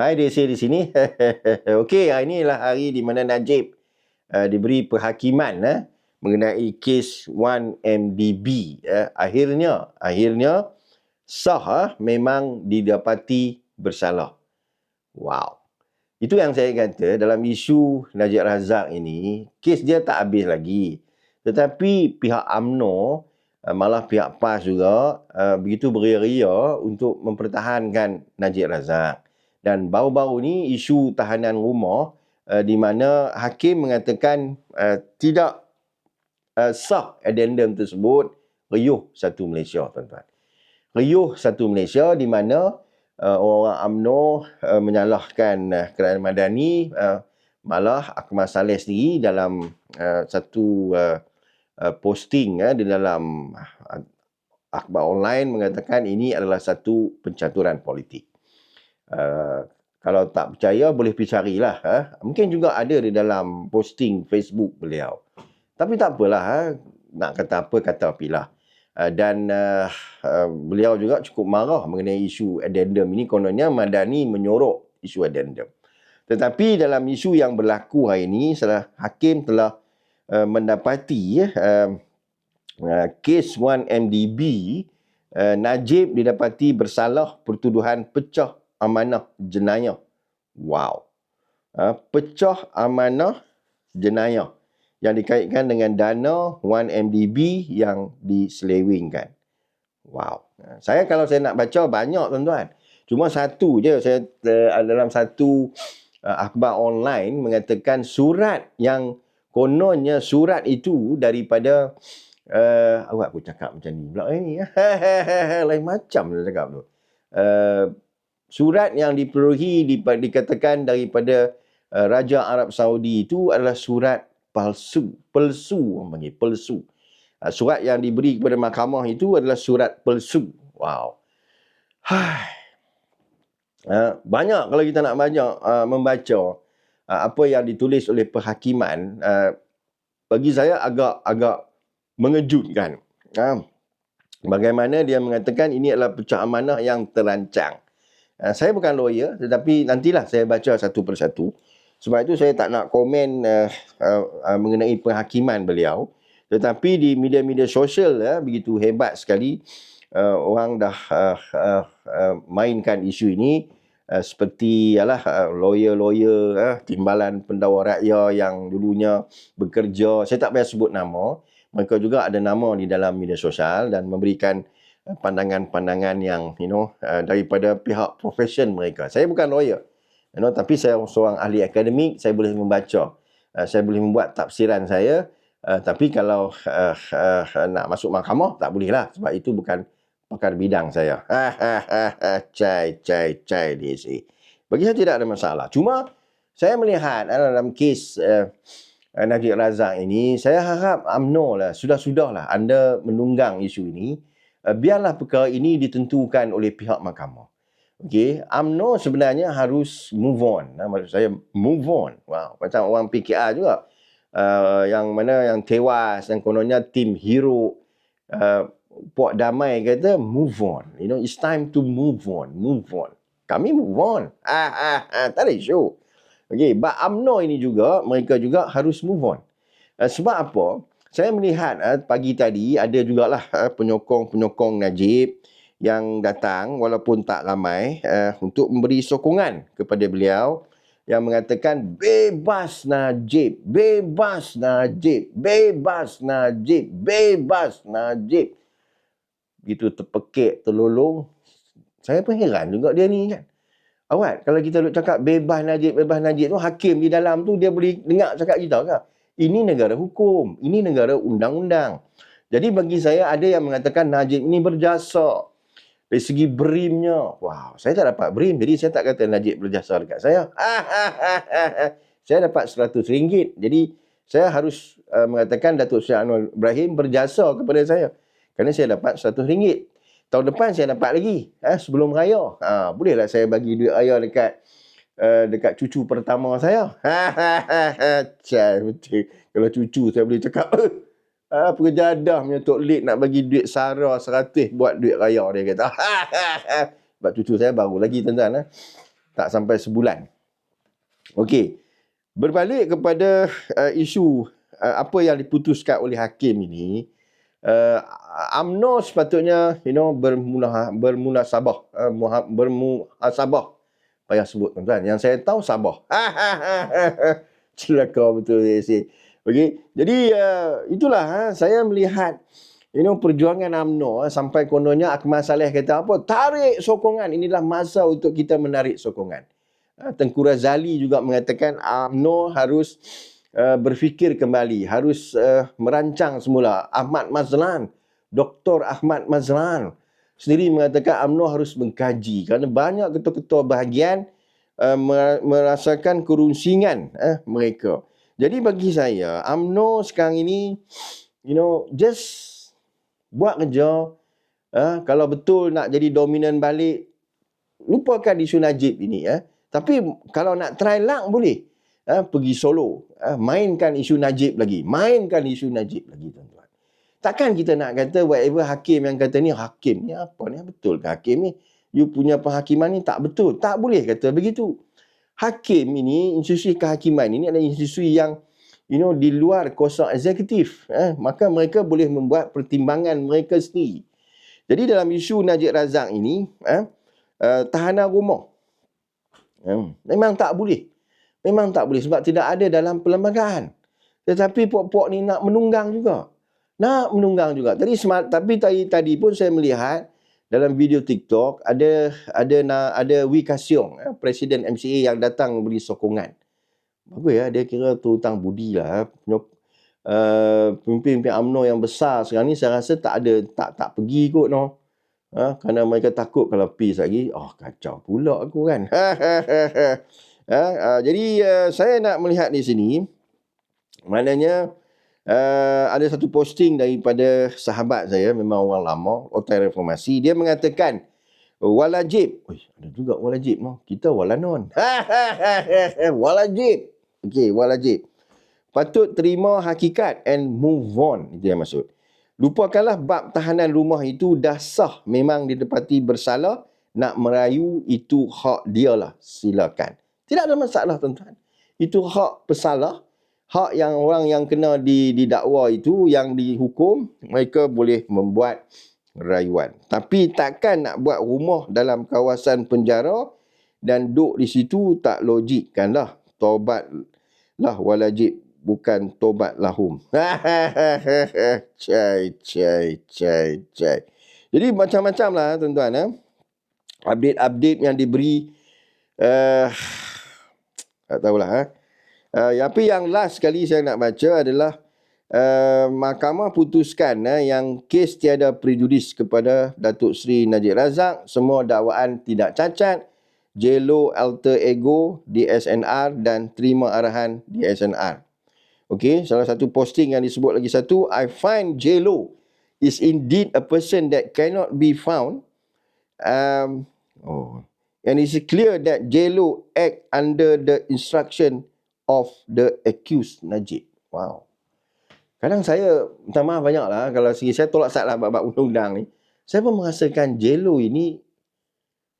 Hai say di sini. Okey, hari ini adalah hari di mana Najib uh, diberi perhakiman uh, mengenai kes 1MDB. Uh, akhirnya, akhirnya sah uh, memang didapati bersalah. Wow. Itu yang saya kata dalam isu Najib Razak ini, kes dia tak habis lagi. Tetapi pihak AMNO uh, malah pihak PAS juga uh, begitu beria-ria untuk mempertahankan Najib Razak. Dan baru-baru ni isu tahanan rumah uh, di mana hakim mengatakan uh, tidak uh, sah addendum tersebut riuh satu Malaysia tuan-tuan. Riuh satu Malaysia di mana uh, orang UMNO uh, menyalahkan uh, kerajaan madani uh, malah Akmal Saleh sendiri dalam uh, satu uh, uh, posting uh, di dalam uh, akhbar online mengatakan ini adalah satu pencaturan politik. Uh, kalau tak percaya boleh pergi carilah. Ha? Mungkin juga ada di dalam posting Facebook beliau. Tapi tak apalah. Ha? Nak kata apa, kata apilah. Uh, dan uh, uh, beliau juga cukup marah mengenai isu addendum ini. Kononnya Madani menyorok isu addendum. Tetapi dalam isu yang berlaku hari ini, salah hakim telah uh, mendapati uh, uh, kes 1MDB, uh, Najib didapati bersalah pertuduhan pecah amanah jenayah. Wow. Ha, pecah amanah jenayah yang dikaitkan dengan dana 1MDB yang diselewengkan. Wow. Ha, saya kalau saya nak baca banyak tuan-tuan. Cuma satu je saya uh, dalam satu uh, akhbar online mengatakan surat yang kononnya surat itu daripada uh, awak aku cakap macam ni pula ini. Lain macam dia cakap tu. Uh, surat yang diperolehi dikatakan daripada uh, Raja Arab Saudi itu adalah surat palsu. Palsu orang panggil, palsu. Uh, surat yang diberi kepada mahkamah itu adalah surat palsu. Wow. Hai. Uh, banyak kalau kita nak banyak membaca apa yang ditulis oleh perhakiman bagi saya agak agak mengejutkan. Bagaimana dia mengatakan ini adalah pecah amanah yang terancang. Uh, saya bukan lawyer tetapi nantilah saya baca satu persatu. Sebab itu saya tak nak komen uh, uh, uh, mengenai penghakiman beliau. Tetapi di media-media sosial uh, begitu hebat sekali uh, orang dah uh, uh, uh, mainkan isu ini uh, seperti yalah uh, lawyer-lawyer uh, timbalan pendakwa rakyat yang dulunya bekerja saya tak payah sebut nama mereka juga ada nama di dalam media sosial dan memberikan pandangan-pandangan yang you know uh, daripada pihak profesion mereka. Saya bukan lawyer. You know tapi saya seorang ahli akademik, saya boleh membaca. Uh, saya boleh membuat tafsiran saya. Uh, tapi kalau uh, uh, nak masuk mahkamah tak boleh lah sebab itu bukan pakar bidang saya. cai cai cai dia si. Bagi saya tidak ada masalah. Cuma saya melihat uh, dalam kes uh, Najib Razak ini, saya harap UMNO lah, sudah-sudahlah anda menunggang isu ini uh, biarlah perkara ini ditentukan oleh pihak mahkamah. Okey, AMNO sebenarnya harus move on. Nah, maksud saya move on. Wow, macam orang PKR juga. Uh, yang mana yang tewas dan kononnya tim hero uh, Puak Damai kata move on. You know, it's time to move on. Move on. Kami move on. Ah, ah, ah, tak ada isu. Okay, but UMNO ini juga, mereka juga harus move on. Uh, sebab apa? Saya melihat uh, pagi tadi ada jugalah uh, penyokong-penyokong Najib yang datang walaupun tak ramai uh, untuk memberi sokongan kepada beliau yang mengatakan bebas Najib, bebas Najib, bebas Najib, bebas Najib. Gitu terpekik, terlolong. Saya pun heran juga dia ni kan. Awak, kalau kita cakap bebas Najib, bebas Najib tu, hakim di dalam tu dia boleh dengar cakap kita kan? Ini negara hukum, ini negara undang-undang. Jadi bagi saya ada yang mengatakan Najib ini berjasa dari segi berimnya. Wow, saya tak dapat berim. Jadi saya tak kata Najib berjasa dekat saya. saya dapat RM100. Jadi saya harus uh, mengatakan Datuk Seri Anwar Ibrahim berjasa kepada saya. Kerana saya dapat RM100. Tahun depan saya dapat lagi. Eh, sebelum raya. Ha, bolehlah saya bagi duit raya dekat uh, dekat cucu pertama saya. Cai betul. Kalau cucu saya boleh cakap, ah, pengejadah punya Tok Lik nak bagi duit Sarah seratus buat duit raya dia kata. Sebab cucu saya baru lagi tuan-tuan. Eh. Tak sampai sebulan. Okey. Berbalik kepada uh, isu uh, apa yang diputuskan oleh hakim ini, uh, UMNO sepatutnya you know bermunah bermunasabah uh, bermuhasabah payah sebut tuan-tuan. Yang saya tahu Sabah. Celaka betul say. okey jadi uh, itulah ha, saya melihat you know perjuangan UMNO uh, sampai kononnya Akmal Saleh kata apa? Tarik sokongan. Inilah masa untuk kita menarik sokongan. Uh, Tengku Razali juga mengatakan UMNO harus uh, berfikir kembali harus uh, merancang semula. Ahmad Mazlan Dr. Ahmad Mazlan sendiri mengatakan UMNO harus mengkaji kerana banyak ketua-ketua bahagian uh, merasakan kerunsingan uh, mereka. Jadi bagi saya UMNO sekarang ini you know just buat kerja uh, kalau betul nak jadi dominan balik lupakan isu Najib ini. Uh. Tapi kalau nak try luck boleh. Uh, pergi solo, uh, mainkan isu Najib lagi, mainkan isu Najib lagi tuan-tuan. Takkan kita nak kata whatever hakim yang kata ni hakim ni apa ni betul ke hakim ni? You punya penghakiman ni tak betul. Tak boleh kata begitu. Hakim ini, institusi kehakiman ini adalah institusi yang you know di luar kuasa eksekutif. Eh? Maka mereka boleh membuat pertimbangan mereka sendiri. Jadi dalam isu Najib Razak ini, eh, uh, tahanan rumah. Eh, memang tak boleh. Memang tak boleh sebab tidak ada dalam perlembagaan. Tetapi puak-puak ni nak menunggang juga nak menunggang juga. Tadi smart tapi tadi tadi pun saya melihat dalam video TikTok ada ada na, ada Wee Kasyong eh, presiden MCA yang datang beri sokongan. Bagus ya dia kira tu hutang budi lah. Uh, pemimpin-pemimpin UMNO yang besar sekarang ni saya rasa tak ada tak tak pergi kot no. Ha, kerana mereka takut kalau peace lagi, oh kacau pula aku kan. ha, uh, jadi uh, saya nak melihat di sini maknanya uh, ada satu posting daripada sahabat saya memang orang lama otak reformasi. Dia mengatakan walajib. Oi, ada juga walajib no kita walanon. Walajib. Okey walajib. Patut terima hakikat and move on itu yang maksud. Lupakanlah bab tahanan rumah itu dah sah. Memang didapati bersalah nak merayu itu hak dia lah silakan. Tidak ada masalah tuan-tuan. Itu hak pesalah hak yang orang yang kena didakwa itu yang dihukum mereka boleh membuat rayuan tapi takkan nak buat rumah dalam kawasan penjara dan duduk di situ tak logik kan lah tobat lah walajib bukan tobat lahum cai cai cai cai jadi macam-macam lah tuan-tuan eh? update-update yang diberi uh, tak tahulah eh? Uh, tapi yang last sekali saya nak baca adalah uh, mahkamah putuskan uh, yang kes tiada prejudis kepada Datuk Seri Najib Razak. Semua dakwaan tidak cacat. Jelo alter ego di SNR dan terima arahan di SNR. Okey, salah satu posting yang disebut lagi satu, I find Jelo is indeed a person that cannot be found. Um, oh, and it's clear that Jelo act under the instruction of the accused Najib. Wow. Kadang saya, minta maaf banyak lah, kalau segi saya tolak salah bab-bab undang-undang ni, saya pun merasakan Jelo ini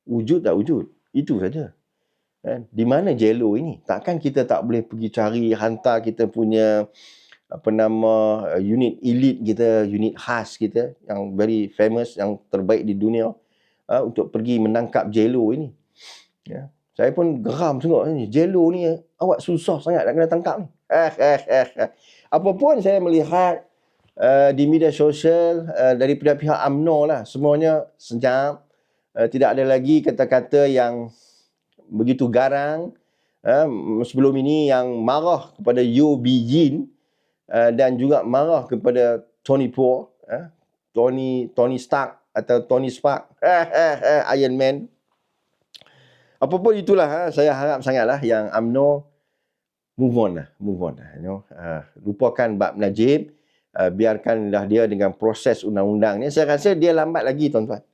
wujud tak wujud. Itu saja. Eh, di mana Jelo ini? Takkan kita tak boleh pergi cari, hantar kita punya apa nama uh, unit elite kita, unit khas kita yang very famous, yang terbaik di dunia uh, untuk pergi menangkap Jelo ini. Ya. Saya pun geram ni. Jelo ni awak susah sangat nak kena tangkap ni. Apapun saya melihat uh, di media sosial uh, daripada pihak UMNO lah. Semuanya sejam. Uh, tidak ada lagi kata-kata yang begitu garang. Uh, sebelum ini yang marah kepada Yu Bijin uh, dan juga marah kepada Tony Po, uh, Tony Tony Stark atau Tony Spark, Iron Man. Apapun itulah, saya harap sangatlah yang UMNO move on lah, move on lah. You know? uh, lupakan bab Najib, uh, biarkanlah dia dengan proses undang-undang ni. Saya rasa dia lambat lagi tuan-tuan.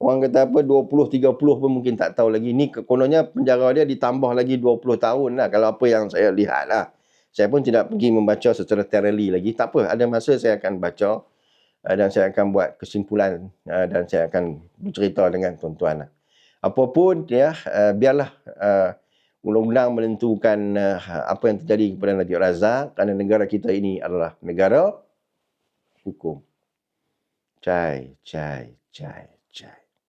Orang kata apa 20-30 pun mungkin tak tahu lagi. Ni kononnya penjara dia ditambah lagi 20 tahun lah kalau apa yang saya lihat lah. Saya pun tidak pergi membaca secara thoroughly lagi. Tak apa, ada masa saya akan baca uh, dan saya akan buat kesimpulan uh, dan saya akan bercerita dengan tuan-tuan lah. apapun ya uh, biarlah uh, undang-undang menentukan uh, apa yang terjadi kepada Najib Razak kerana negara kita ini adalah negara hukum. Cai, cai, cai, cai.